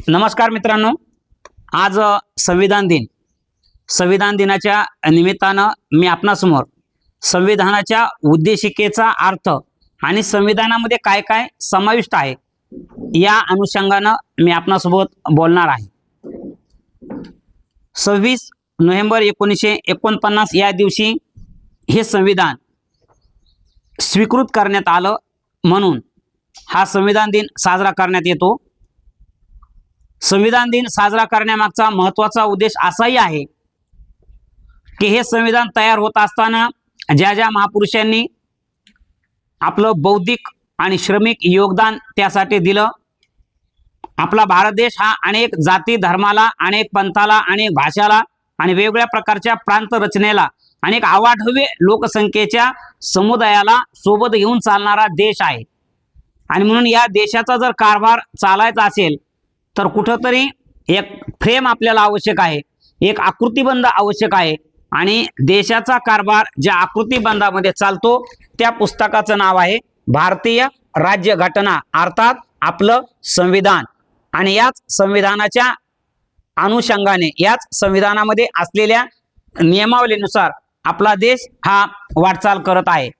नमस्कार मित्रांनो. आज संविधान दिन. संविधान दिनाच्या निमित्तानं मी आपणासमोर संविधानाच्या उद्देशिकेचा अर्थ आणि संविधानामध्ये काय काय समाविष्ट आहे या अनुषंगानं मी आपणासोबत बोलणार आहे. सव्वीस नोव्हेंबर एकोणीसशे एकोणपन्नास या दिवशी हे संविधान स्वीकृत करण्यात आलं म्हणून हा संविधान दिन साजरा करण्यात येतो. संविधान दिन साजरा करण्यामागचा महत्त्वाचा उद्देश असाही आहे की हे संविधान तयार होत असताना ज्या ज्या महापुरुषांनी आपलं बौद्धिक आणि श्रमिक योगदान त्यासाठी दिलं आपला भारत देश हा अनेक जाती धर्माला अनेक पंथाला अनेक भाषाला आणि वेगवेगळ्या प्रकारच्या प्रांत रचनेला अनेक आवाढव्य लोकसंख्येच्या समुदायाला सोबत घेऊन चालणारा देश आहे. आणि म्हणून या देशाचा जर कारभार चालायचा असेल तर कुठंतरी एक फ्रेम आपल्याला आवश्यक आहे एक आकृतीबंध आवश्यक आहे आणि देशाचा कारभार ज्या आकृतीबंधामध्ये चालतो त्या पुस्तकाचं नाव आहे भारतीय राज्यघटना अर्थात आपलं संविधान. आणि याच संविधानाच्या अनुषंगाने याच संविधानामध्ये असलेल्या नियमावलीनुसार आपला देश हा वाटचाल करत आहे.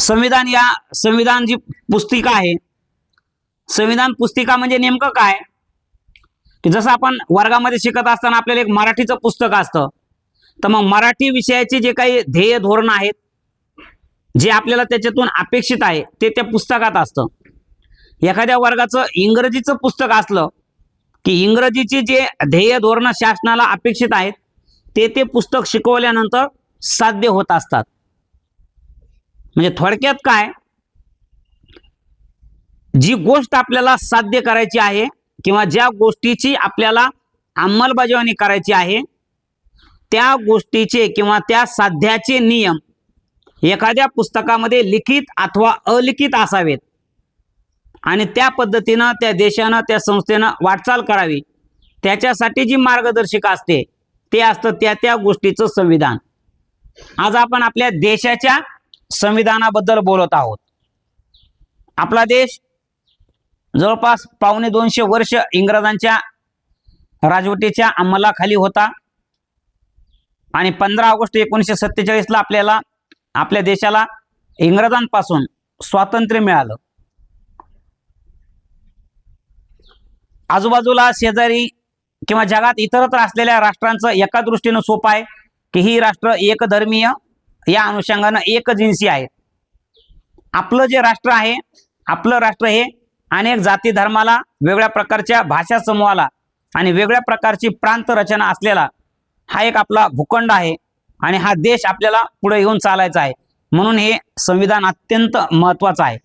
संविधान या संविधान जी पुस्तिका आहे संविधान पुस्तिका म्हणजे नेमकं काय? की जसं आपण वर्गामध्ये शिकत असताना आपल्याला एक मराठीचं पुस्तक असतं. तर मग मराठी विषयाचे जे काही ध्येय धोरण आहेत जे आपल्याला त्याच्यातून अपेक्षित आहे ते त्या पुस्तकात असतं. एखाद्या वर्गाचं इंग्रजीचं पुस्तक असलं की इंग्रजीचे जे ध्येय धोरणं शासनाला अपेक्षित आहेत ते ते पुस्तक शिकवल्यानंतर साध्य होत असतात. म्हणजे थोडक्यात काय? जी गोष्ट आपल्याला साध्य करायची आहे किंवा ज्या गोष्टीची आपल्याला अंमलबजावणी करायची आहे त्या गोष्टीचे किंवा त्या साध्याचे नियम एखाद्या पुस्तकामध्ये लिखित अथवा अलिखित असावेत. आणि त्या पद्धतीनं त्या देशानं त्या संस्थेनं वाटचाल करावी. त्याच्यासाठी जी मार्गदर्शिका असते ते असतं त्या त्या गोष्टीचं संविधान. आज आपण आपल्या देशाच्या संविधानाबद्दल बोलत आहोत. आपला देश जवळपास पावणे दोनशे वर्ष इंग्रजांच्या राजवटीच्या अंमलाखाली होता. आणि पंधरा ऑगस्ट एकोणीसशे सत्तेचाळीसला आपल्याला आपल्या देशाला इंग्रजांपासून स्वातंत्र्य मिळालं. आजूबाजूला शेजारी किंवा जगात इतरत्र असलेल्या राष्ट्रांचं एका दृष्टीनं सोपं आहे की ही राष्ट्र एकधर्मीय या अनुषंगानं एक जिन्सी आहेत आपलं जे राष्ट्र आहे आपलं राष्ट्र हे अनेक जाती धर्माला वेगळ्या प्रकारच्या भाषा समूहाला आणि वेगळ्या प्रकारची प्रांत रचना असलेला हा एक आपला भूखंड आहे आणि हा देश आपल्याला पुढे येऊन चालायचा आहे. म्हणून हे संविधान अत्यंत महत्त्वाचं आहे.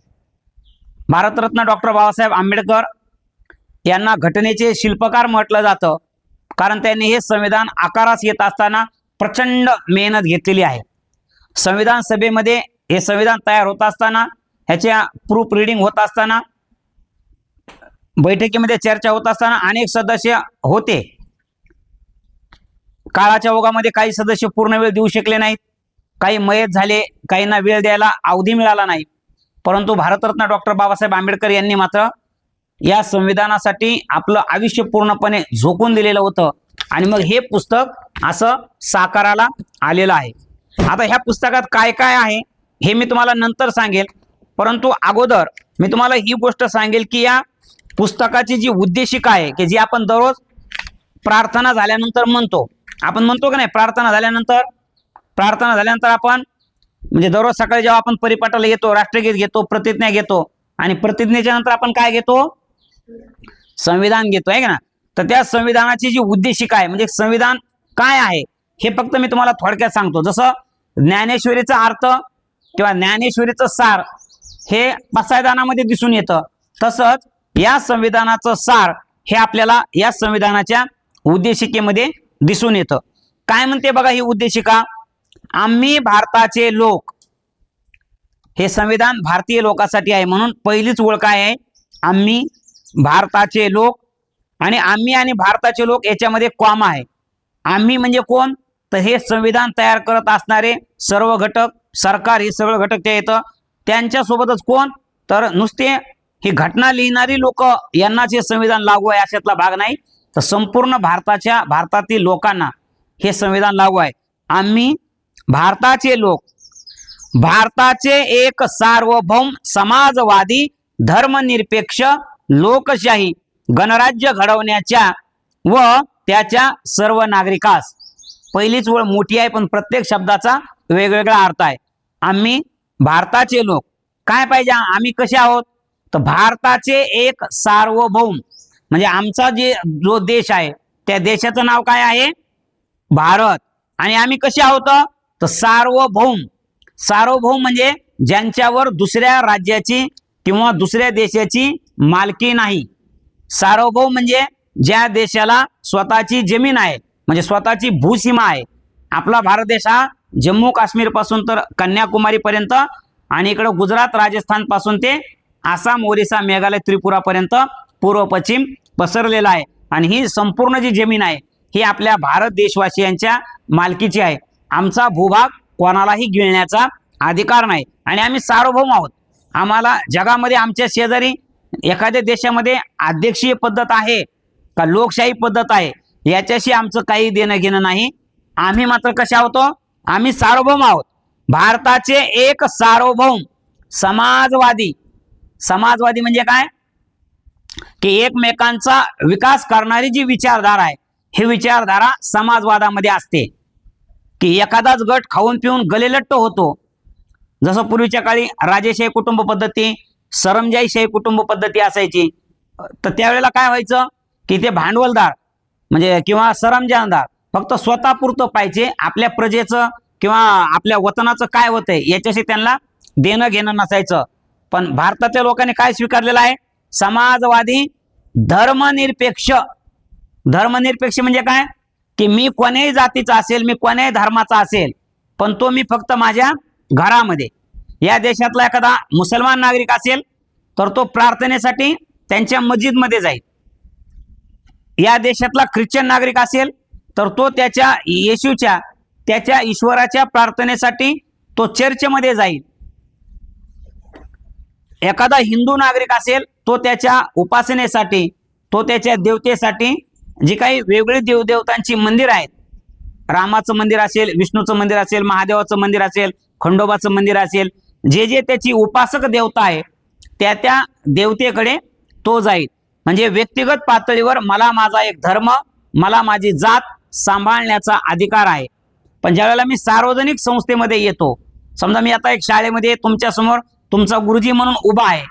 भारतरत्न डॉक्टर बाबासाहेब आंबेडकर यांना घटनेचे शिल्पकार म्हटलं जातं. कारण त्यांनी हे संविधान आकारास येत असताना प्रचंड मेहनत घेतलेली आहे. संविधान सभेमध्ये हे संविधान तयार होत असताना ह्याच्या प्रूफ रिडिंग होत असताना बैठकीमध्ये चर्चा होत असताना अनेक सदस्य होते. काळाच्या ओघामध्ये काही सदस्य पूर्ण वेळ देऊ शकले नाहीत. काही मयत झाले काहींना वेळ द्यायला अवधी मिळाला नाही. परंतु भारतरत्न डॉक्टर बाबासाहेब आंबेडकर यांनी मात्र या संविधानासाठी आपलं आयुष्य पूर्णपणे झोकून दिलेलं होतं. आणि मग हे पुस्तक असं साकाराला आलेलं आहे. आता ह्या पुस्तकात काय काय आहे हे मी तुम्हाला नंतर सांगेल. परंतु अगोदर मी तुम्हाला ही गोष्ट सांगेल की या पुस्तकाची जी उद्देशिका आहे की जी आपण दररोज प्रार्थना झाल्यानंतर म्हणतो. आपण म्हणतो का नाही प्रार्थना झाल्यानंतर प्रार्थना झाल्यानंतर आपण म्हणजे दररोज सकाळी जेव्हा आपण परिपाठाला येतो राष्ट्रगीत घेतो प्रतिज्ञा घेतो आणि प्रतिज्ञेच्या नंतर आपण काय घेतो? संविधान घेतो आहे का ना? तर त्या संविधानाची जी उद्देशिका आहे म्हणजे संविधान काय आहे हे फक्त मी तुम्हाला थोडक्यात सांगतो. जसं ज्ञानेश्वरीचा अर्थ किंवा ज्ञानेश्वरीचं सार हे पसायदानामध्ये दिसून येतं. तसंच या संविधानाचं सार हे आपल्याला या संविधानाच्या उद्देशिकेमध्ये दिसून येतं. काय म्हणते बघा ही उद्देशिका? आम्ही भारताचे लोक. हे संविधान भारतीय लोकांसाठी आहे म्हणून पहिलीच ओळ काय आहे? आम्ही भारताचे लोक आणि आम्ही आणि भारताचे लोक याच्यामध्ये कॉम आहे. आम्ही म्हणजे कोण? तर हे संविधान तयार करत असणारे सर्व घटक सरकार हे सगळं घटक ते येतं त्यांच्यासोबतच कोण? तर नुसते ही घटना लिहिणारी लोक यांनाच हे संविधान लागू आहे अशातला भाग नाही. तर संपूर्ण भारताच्या भारतातील लोकांना हे संविधान लागू आहे. आम्ही भारताचे लोक भारताचे एक सार्वभौम समाजवादी धर्मनिरपेक्ष लोकशाही गणराज्य घडवण्याच्या व त्याच्या सर्व नागरिकास. पहिलीच वळ मोठी आहे पण प्रत्येक शब्दाचा वेगवेगळा अर्थ आहे. आम्ही भारताचे लोक. काय पाहिजे? आम्ही कसे आहोत? तर भारताचे एक सार्वभौम म्हणजे आमचा जे जो देश आहे त्या देशाचं नाव काय आहे? भारत. आणि आम्ही कसे आहोत? तर सार्वभौम. सार्वभौम म्हणजे ज्यांच्यावर दुसऱ्या राज्याची किंवा दुसऱ्या देशाची मालकी नाही. सार्वभौम म्हणजे ज्या देशाला स्वतःची जमीन आहे म्हणजे स्वतःची भूसीमा आहे. आपला भारत देश हा जम्मू काश्मीरपासून तर कन्याकुमारी पर्यंत आणि इकडं गुजरात राजस्थानपासून ते आसाम ओरिसा मेघालय त्रिपुरापर्यंत पूर्व पश्चिम पसरलेला आहे. आणि ही संपूर्ण जी जमीन आहे ही आपल्या भारत देशवासियांच्या मालकीची आहे. आमचा भूभाग कोणालाही गिळण्याचा अधिकार नाही. आणि आम्ही सार्वभौम आहोत. आम्हाला जगामध्ये आमच्या शेजारी एखाद्या देशामध्ये अध्यक्षीय पद्धत आहे का लोकशाही पद्धत आहे याच्याशी आमचं काही देणं घेणं नाही. आम्ही मात्र कशा होतो? आम्ही सार्वभौम आहोत. भारताचे एक सार्वभौम समाजवादी समाजवादी म्हणजे काय? की एकमेकांचा विकास करणारी जी विचारधारा आहे ही विचारधारा समाजवादामध्ये असते. की एखादाच गट खाऊन पिऊन गलेलट्ट होतो. जसं पूर्वीच्या काळी राजेशाही कुटुंब पद्धती सरमजाईशाही कुटुंब पद्धती असायची. तर त्यावेळेला काय व्हायचं? की ते भांडवलदार म्हणजे किंवा सरमजानदार फक्त स्वतःपुरतं पाहिजे आपल्या प्रजेचं किंवा आपल्या वतनाचं काय होतंय याच्याशी त्यांना देणं घेणं नसायचं. पण भारतातल्या लोकांनी काय स्वीकारलेलं आहे? समाजवादी धर्मनिरपेक्ष. धर्मनिरपेक्ष म्हणजे काय? की मी कोण्याही जातीचा असेल मी कोण्याही धर्माचा असेल पण तो मी फक्त माझ्या घरामध्ये. या देशातला एखादा मुसलमान नागरिक असेल तर तो प्रार्थनेसाठी त्यांच्या मस्जिदमध्ये जाईल. या देशातला ख्रिश्चन नागरिक असेल तर तो त्याच्या येशूच्या त्याच्या ईश्वराच्या प्रार्थनेसाठी तो चर्चमध्ये जाईल. एखादा हिंदू नागरिक असेल तो त्याच्या उपासनेसाठी तो त्याच्या देवतेसाठी जी काही वेगळी देवदेवतांची मंदिर आहेत रामाचं मंदिर असेल विष्णूचं मंदिर असेल महादेवाचं मंदिर असेल खंडोबाचं मंदिर असेल जे जे त्याची उपासक देवता आहे त्या त्या देवतेकडे तो जाईल. म्हणजे व्यक्तिगत पातळीवर मला माझा एक धर्म मला माझी जात सांभाळण्याचा अधिकार आहे. पण ज्यावेळेला मी सार्वजनिक संस्थेमध्ये येतो समजा मी आता एक शाळेमध्ये तुमच्यासमोर तुमचा गुरुजी म्हणून उभा आहे.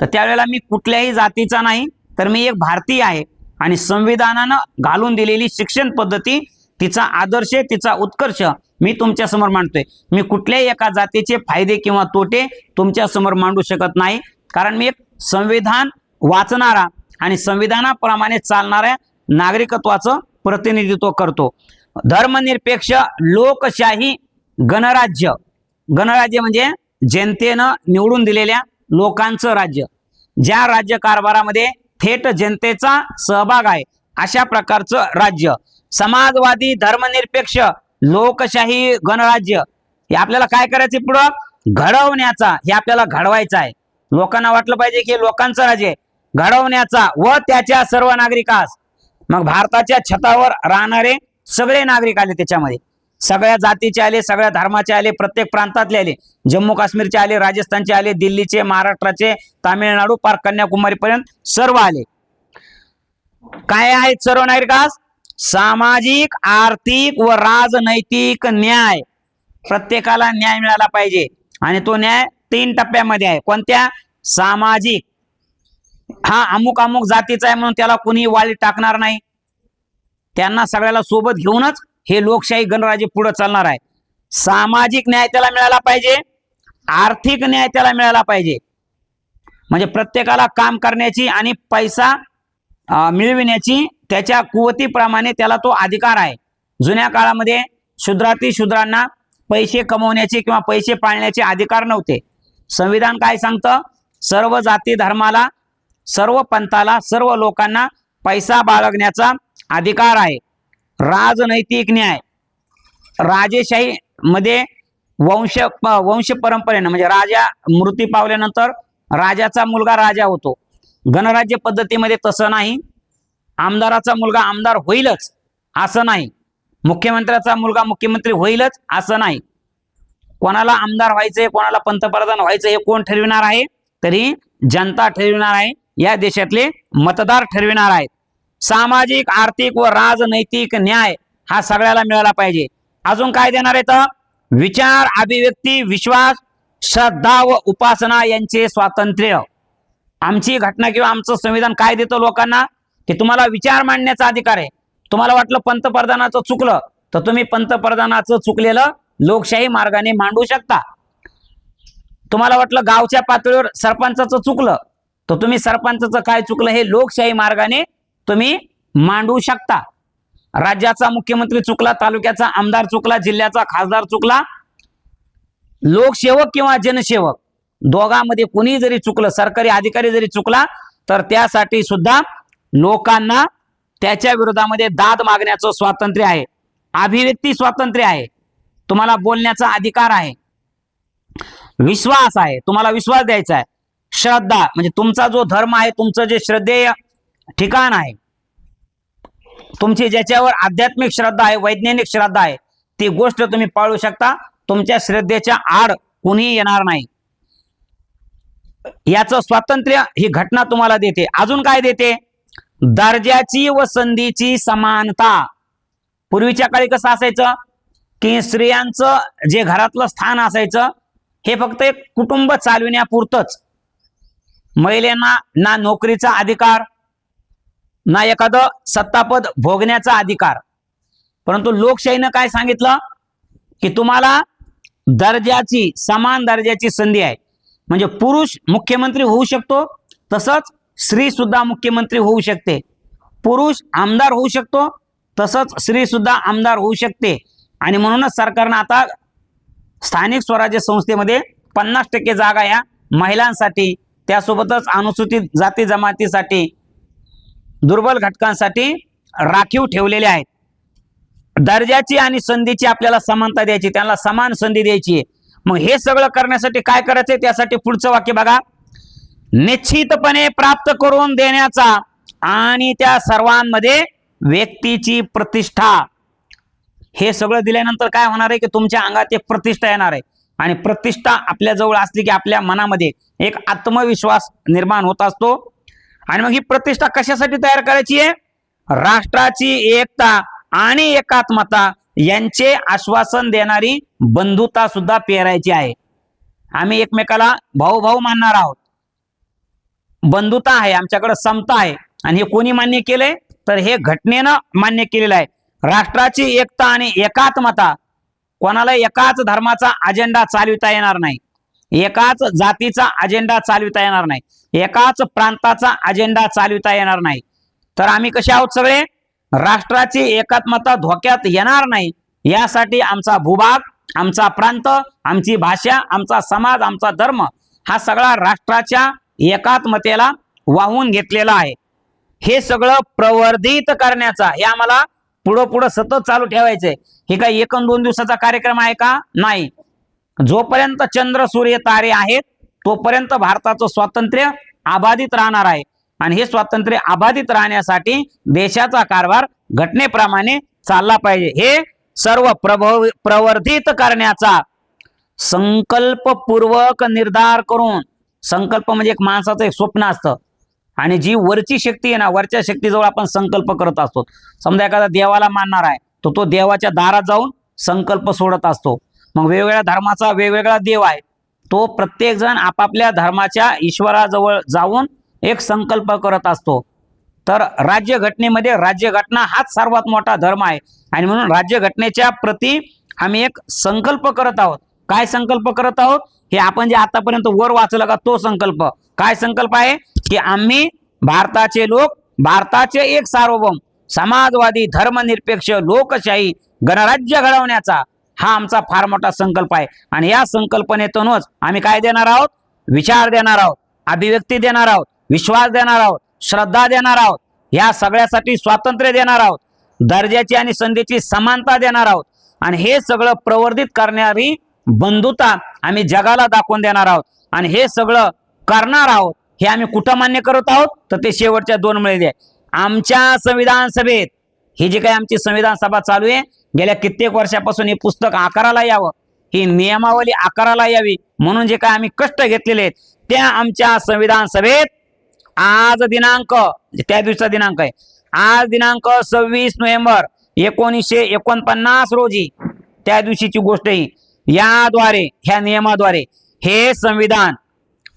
तर त्यावेळेला मी कुठल्याही जातीचा नाही तर मी एक भारतीय आहे. आणि संविधानानं घालून दिलेली शिक्षण पद्धती तिचा आदर्श तिचा उत्कर्ष मी तुमच्यासमोर मांडतोय. मी कुठल्याही एका जातीचे फायदे किंवा तोटे तुमच्यासमोर मांडू शकत नाही. कारण मी एक संविधान वाचणारा आणि संविधानाप्रमाणे चालणाऱ्या नागरिकत्वाचं प्रतिनिधित्व करतो. धर्मनिरपेक्ष लोकशाही गणराज्य. गणराज्य म्हणजे जनतेनं निवडून दिलेल्या लोकांचं राज्य. ज्या राज्य कारभारामध्ये थेट जनतेचा सहभाग आहे अशा प्रकारचं राज्य. समाजवादी धर्मनिरपेक्ष लोकशाही गणराज्य हे आपल्याला काय करायचं पुढं? घडवण्याचा हे आपल्याला घडवायचं आहे. लोकांना वाटलं पाहिजे की लोकांचं राज्य घडवण्याचा व त्याच्या सर्व नागरिकास. मग भारताच्या छतावर राहणारे सगळे नागरिक आले त्याच्यामध्ये. सगळ्या जातीचे आले सगळ्या धर्माचे आले प्रत्येक प्रांतातले आले. जम्मू काश्मीरचे आले राजस्थानचे आले दिल्लीचे महाराष्ट्राचे तामिळनाडू पार कन्याकुमारी पर्यंत सर्व आले. काय आहेत सर्व नागरिकास सामाजिक आर्थिक व राजनैतिक न्याय. प्रत्येकाला न्याय मिळाला पाहिजे. आणि तो न्याय तीन टप्प्यामध्ये आहे. कोणत्या? सामाजिक. हा अमुक अमुक जातीचा आहे म्हणून त्याला कुणी वाळी टाकणार नाही. त्यांना सगळ्याला सोबत घेऊनच हे लोकशाही गणराज्य पुढे चालणार आहे. सामाजिक न्याय त्याला मिळाला पाहिजे आर्थिक न्याय त्याला मिळाला पाहिजे. म्हणजे प्रत्येकाला काम करण्याची आणि पैसा मिळविण्याची त्याच्या कुवतीप्रमाणे त्याला तो अधिकार आहे. जुन्या काळामध्ये शूद्राती शूद्रांना पैसे कमवण्याचे किंवा पैसे पाळण्याचे अधिकार नव्हते. संविधान काय सांगतं? सर्व जाती धर्माला सर्व पंथाला सर्व लोकांना पैसा बाळगण्याचा अधिकार आहे. राजनैतिक न्याय. राजेशाही मध्ये वंश प- वंश परंपरेनं म्हणजे राजा मृत्यू पावल्यानंतर राजाचा मुलगा राजा होतो. गणराज्य पद्धतीमध्ये तसं नाही. आमदाराचा मुलगा आमदार होईलच असं नाही. मुख्यमंत्र्याचा मुलगा मुख्यमंत्री होईलच असं नाही. कोणाला आमदार व्हायचंय कोणाला पंतप्रधान व्हायचं हे कोण ठरविणार आहे? तरी जनता ठरविणार आहे या देशातले मतदार ठरविणार आहेत. सामाजिक आर्थिक व राजनैतिक न्याय हा सगळ्याला मिळाला पाहिजे. अजून काय देणार आहे तर विचार अभिव्यक्ती विश्वास श्रद्धा व उपासना यांचे स्वातंत्र्य. आमची घटना किंवा आमचं संविधान काय देतं लोकांना? की तुम्हाला विचार मांडण्याचा अधिकार आहे. तुम्हाला वाटलं पंतप्रधानाचं चुकलं तर तुम्ही पंतप्रधानाचं चुकलेलं लोकशाही मार्गाने मांडू शकता. तुम्हाला वाटलं गावच्या पातळीवर सरपंचाचं चुकलं तर तुम्ही सरपंचाचं काय चुकलं हे लोकशाही मार्गाने तुम्ही मांडू शकता. राज्याचा मुख्यमंत्री चुकला तालुक्याचा आमदार चुकला जिल्ह्याचा खासदार चुकला लोकसेवक किंवा जनसेवक दोघांमध्ये कुणी जरी चुकलं सरकारी अधिकारी जरी चुकला तर त्यासाठी सुद्धा लोकांना त्याच्या विरोधामध्ये दाद मागण्याचं स्वातंत्र्य आहे. अभिव्यक्ती स्वातंत्र्य आहे. तुम्हाला बोलण्याचा अधिकार आहे. विश्वास आहे. तुम्हाला विश्वास द्यायचा आहे. श्रद्धा म्हणजे तुमचा जो धर्म आहे तुमचं जे श्रद्धेय ठिकाण आहे. तुमची ज्याच्यावर आध्यात्मिक श्रद्धा आहे वैज्ञानिक श्रद्धा आहे ती गोष्ट तुम्ही पाळू शकता. तुमच्या श्रद्धेच्या आड कुणीही येणार नाही. याचं स्वातंत्र्य ही घटना तुम्हाला देते. अजून काय देते? दर्जाची व संधीची समानता. पूर्वीच्या काळी कसं असायचं? की स्त्रियांचं जे घरातलं स्थान असायचं हे फक्त एक कुटुंब चालविण्यापुरतच. महिलांना ना नोकरीचा अधिकार ना एखादं सत्तापद भोगण्याचा अधिकार. परंतु लोकशाहीनं काय सांगितलं? की तुम्हाला दर्जाची समान दर्जाची संधी आहे. म्हणजे पुरुष मुख्यमंत्री होऊ शकतो तसंच स्त्री सुद्धा मुख्यमंत्री होऊ शकते. पुरुष आमदार होऊ शकतो तसंच स्त्री सुद्धा आमदार होऊ शकते. आणि म्हणूनच सरकारनं आता स्थानिक स्वराज्य संस्थेमध्ये पन्नास टक्के जागा या महिलांसाठी त्यासोबतच अनुसूचित जाती जमातीसाठी दुर्बल घटकांसाठी राखीव ठेवलेले आहेत. दर्जाची आणि संधीची आपल्याला समानता द्यायची त्यांना समान संधी द्यायची आहे. मग हे सगळं करण्यासाठी काय करायचंय? त्यासाठी पुढचं वाक्य बघा. निश्चितपणे प्राप्त करून देण्याचा आणि त्या सर्वांमध्ये व्यक्तीची प्रतिष्ठा. हे सगळं दिल्यानंतर काय होणार आहे की तुमच्या अंगात एक प्रतिष्ठा येणार आहे. आणि प्रतिष्ठा आपल्याजवळ असली की आपल्या मनामध्ये एक आत्मविश्वास निर्माण होत असतो. आणि मग ही प्रतिष्ठा कशासाठी तयार करायची आहे? राष्ट्राची एकता आणि एकात्मता यांचे आश्वासन देणारी बंधुता सुद्धा पेरायची आहे. आम्ही एकमेकाला भाऊ भाऊ मानणार आहोत. बंधुता आहे आमच्याकडे समता आहे. आणि हे कोणी मान्य केलंय? तर हे घटनेनं मान्य केलेलं आहे. राष्ट्राची एकता आणि एकात्मता कोणाला एकाच धर्माचा अजेंडा चालविता येणार नाही. एकाच जातीचा अजेंडा चालविता येणार नाही. एकाच प्रांताचा अजेंडा चालविता येणार नाही. तर आम्ही कसे आहोत सगळे? राष्ट्राची एकात्मता धोक्यात येणार नाही. यासाठी आमचा भूभाग आमचा प्रांत आमची भाषा आमचा समाज आमचा धर्म हा सगळा राष्ट्राच्या एकात्मतेला वाहून घेतलेला आहे. हे सगळं प्रवर्धित करण्याचा हे आम्हाला पुढं पुढं सतत चालू ठेवायचंय. हे काय एक दोन दिवसाचा कार्यक्रम आहे का? नाही. जोपर्यंत चंद्र सूर्य तारे आहेत तोपर्यंत भारताचं स्वातंत्र्य अबाधित राहणार आहे. आणि हे स्वातंत्र्य अबाधित राहण्यासाठी देशाचा कारभार घटनेप्रमाणे चालला पाहिजे. हे सर्व प्रभव प्रवर्धित करण्याचा संकल्पपूर्वक निर्धार करून संकल्प म्हणजे एक माणसाचं एक स्वप्न असतं. आणि जी वरची शक्ती आहे ना वरच्या शक्तीजवळ आपण संकल्प करत असतो. समजा एखादा देवाला मानणार आहे तर तो देवाच्या दारात जाऊन संकल्प सोडत असतो. मग वेगवेगळ्या धर्माचा वेगवेगळा देव आहे. तो प्रत्येक जण आपापल्या धर्माच्या ईश्वराजवळ जाऊन एक संकल्प करत असतो. तर राज्यघटनेमध्ये राज्यघटना हाच सर्वात मोठा धर्म आहे. आणि म्हणून राज्यघटनेच्या प्रती आम्ही एक संकल्प करत आहोत. काय संकल्प करत आहोत? हे आपण जे आतापर्यंत वर वाचलं का तो संकल्प. काय संकल्प आहे? की आम्ही भारताचे लोक भारताचे एक सार्वभौम समाजवादी धर्मनिरपेक्ष लोकशाही गणराज्य घडवण्याचा हा आमचा फार मोठा संकल्प आहे. आणि या संकल्पनेतूनच आम्ही काय देणार आहोत? विचार देणार आहोत अभिव्यक्ती देणार आहोत विश्वास देणार आहोत श्रद्धा देणार आहोत या सगळ्यासाठी स्वातंत्र्य देणार आहोत दर्जाची आणि संधीची समानता देणार आहोत. आणि हे सगळं प्रवर्धित करणारी बंधुता आम्ही जगाला दाखवून देणार आहोत. आणि हे सगळं करणार आहोत हे आम्ही कुठं मान्य करत आहोत? तर ते शेवटच्या दोन मध्ये आमच्या संविधान सभेत ही जी काही आमची संविधान सभा चालू आहे गेल्या कित्येक वर्षापासून हे पुस्तक आकाराला यावं ही नियमावली आकाराला यावी म्हणून जे काय आम्ही कष्ट घेतलेले आहेत त्या आमच्या संविधान सभेत आज दिनांक त्या दिवसाचा दिनांक आहे आज दिनांक सव्वीस नोव्हेंबर एकोणीसशे एकोणपन्नास रोजी त्या दिवशीची गोष्ट ही याद्वारे ह्या नियमाद्वारे हे संविधान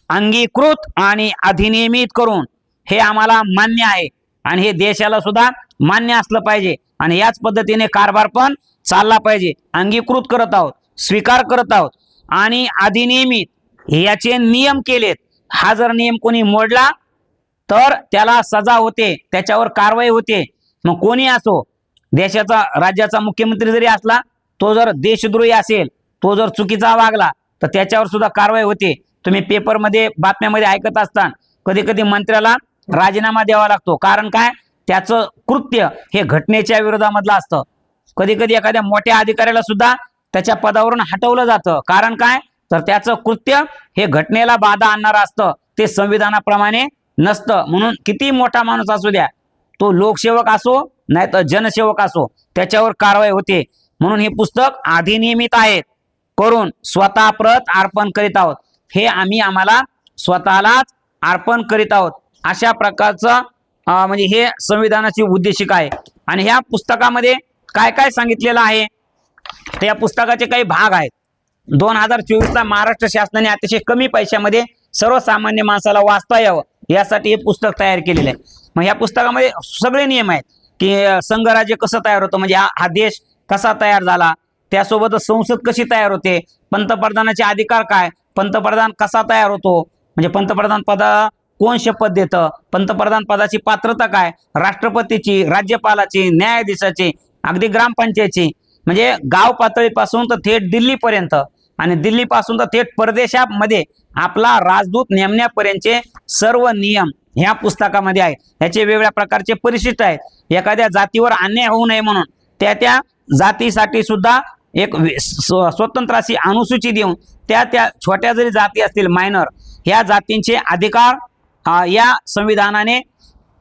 अंगीकृत आणि अधिनियमित करून हे आम्हाला मान्य आहे. आणि हे देशाला सुद्धा मान्य असलं पाहिजे. आणि याच पद्धतीने कारभार पण चालला पाहिजे. अंगीकृत करत आहोत स्वीकार करत आहोत. आणि अधिनियमित याचे नियम केलेत. हा जर नियम कोणी मोडला तर त्याला सजा होते त्याच्यावर कारवाई होते. मग कोणी असो देशाचा राज्याचा मुख्यमंत्री जरी असला तो जर देशद्रोही असेल तो जर चुकीचा वागला तर त्याच्यावर सुद्धा कारवाई होते. तुम्ही पेपरमध्ये बातम्यामध्ये ऐकत असता कधी कधी मंत्र्याला राजीनामा द्यावा लागतो. कारण काय? त्याचं कृत्य हे घटनेच्या विरोधामधलं असतं. कधी कधी एखाद्या मोठ्या अधिकाऱ्याला सुद्धा त्याच्या पदावरून हटवलं जातं. कारण काय? तर त्याचं कृत्य हे घटनेला बाधा आणणारं असतं. ते संविधानाप्रमाणे नसतं. म्हणून किती मोठा माणूस असू द्या तो लोकसेवक असो नाही तर जनसेवक असो त्याच्यावर कारवाई होते. म्हणून हे पुस्तक अधिनियमित आहेत करून स्वतः प्रत अर्पण करीत आहोत. हे आम्ही आम्हाला स्वतःलाच अर्पण करीत आहोत. अशा प्रकारचं म्हणजे हे संविधानाची उद्देशिका आहे. आणि ह्या पुस्तकामध्ये काय काय सांगितलेलं आहे? तर या पुस्तकाचे काही भाग आहेत. दोन हजार चोवीसला महाराष्ट्र शासनाने अतिशय कमी पैशामध्ये सर्वसामान्य माणसाला वाचता यावं यासाठी हे पुस्तक तयार केलेलं आहे. मग या पुस्तकामध्ये सगळे नियम आहेत की संघराज्य कसं तयार होतं म्हणजे हा हा देश कसा तयार झाला त्यासोबतच संसद कशी तयार होते पंतप्रधानाचे अधिकार काय पंतप्रधान कसा तयार होतो म्हणजे पंतप्रधान पदा कोण शपथ देतं? पंतप्रधान पदाची पात्रता काय? राष्ट्रपतीची राज्यपालाची न्यायाधीशाची अगदी ग्रामपंचायतची. म्हणजे गाव पातळीपासून तर थेट दिल्लीपर्यंत. आणि दिल्लीपासून तर थेट परदेशामध्ये आपला राजदूत नेमण्यापर्यंतचे सर्व नियम ह्या पुस्तकामध्ये आहे ह्याचे वेगळ्या प्रकारचे परिशिष्ट आहेत. एखाद्या जातीवर अन्याय होऊ नये म्हणून त्या त्या जातीसाठी सुद्धा एक स्व- स्वतंत्र अशी अनुसूची देऊन त्या त्या छोट्या जरी जाती असतील मायनर ह्या जातींचे अधिकार या संविधानाने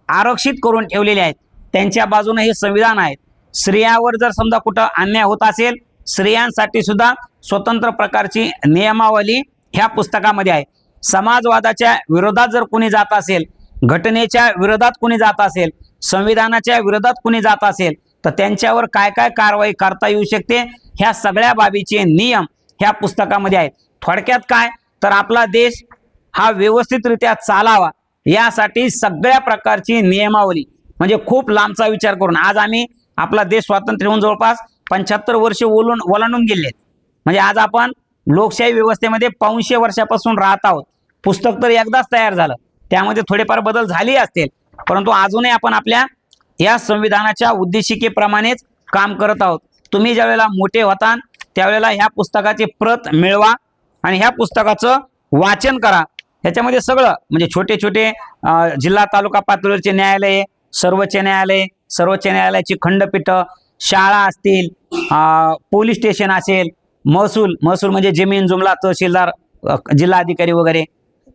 आरक्षित करून ठेवलेले आहेत. त्यांच्या बाजूने हे संविधान आहे. स्त्रियावर जर समजा कुठं अन्याय होत असेल स्त्रियांसाठी सुद्धा स्वतंत्र प्रकारची नियमावली ह्या पुस्तकामध्ये आहे. समाजवादाच्या विरोधात जर कोणी जात असेल घटनेच्या विरोधात कोणी जात असेल संविधानाच्या विरोधात कोणी जात असेल तर त्यांच्यावर काय काय कारवाई करता येऊ शकते ह्या सगळ्या बाबीचे नियम ह्या पुस्तकामध्ये आहेत. थोडक्यात काय? तर आपला देश हा व्यवस्थितरित्या चालावा. यासाठी सगळ्या प्रकारची नियमावली. म्हणजे खूप लांबचा विचार करून. आज आम्ही आपला देश स्वातंत्र्य होऊन जवळपास पंच्याहत्तर वर्ष ओलून ओलांडून गेले म्हणजे आज आपण लोकशाही व्यवस्थेमध्ये पाऊनशे वर्षापासून राहत आहोत. पुस्तक तर एकदाच तयार झालं. त्यामध्ये थोडेफार बदल झाले असतील. परंतु अजूनही आपण आपल्या या संविधानाच्या उद्देशिकेप्रमाणेच काम करत आहोत. तुम्ही ज्यावेळेला मोठे होता त्यावेळेला ह्या पुस्तकाची प्रत मिळवा आणि ह्या पुस्तकाचं वाचन करा. ह्याच्यामध्ये सगळं म्हणजे छोटे छोटे जिल्हा तालुका पातळीवरचे न्यायालय सर्वोच्च न्यायालय सर्वोच्च न्यायालयाची खंडपीठं शाळा असतील पोलीस स्टेशन असेल महसूल महसूल म्हणजे जमीन जुमला तहसीलदार जिल्हा जिल्हाधिकारी वगैरे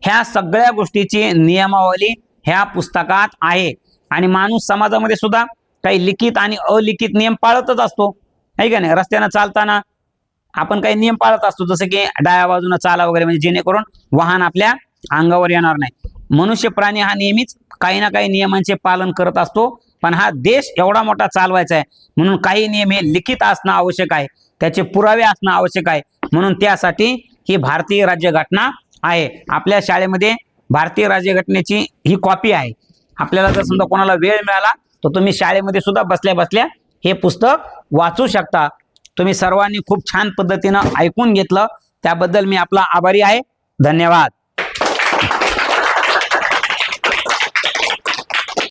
ह्या सगळ्या गोष्टीची नियमावली ह्या पुस्तकात आहे. आणि माणूस समाजामध्ये सुद्धा काही लिखित आणि अलिखित नियम पाळतच असतो. आहे का नाही? रस्त्यानं चालताना आपण काही नियम पाळत असतो जसं की डाव्या बाजूनं चाला वगैरे म्हणजे जेणेकरून वाहन आपल्या अंगावर येणार नाही. मनुष्य प्राणी हा नेहमीच काही ना काही नियमांचे पालन करत असतो. पण हा देश एवढा मोठा चालवायचा आहे. म्हणून काही नियम हे लिखित असणं आवश्यक आहे. त्याचे पुरावे असणं आवश्यक आहे. म्हणून त्यासाठी ही भारतीय राज्यघटना आहे. आपल्या शाळेमध्ये भारतीय राज्यघटनेची ही कॉपी आहे. आपल्याला जर समजा कोणाला वेळ मिळाला तर तुम्ही शाळेमध्ये सुद्धा बसल्या बसल्या हे पुस्तक वाचू शकता. तुम्ही सर्वांनी खूप छान पद्धतीनं ऐकून घेतलं. त्याबद्दल मी आपला आभारी आहे. धन्यवाद.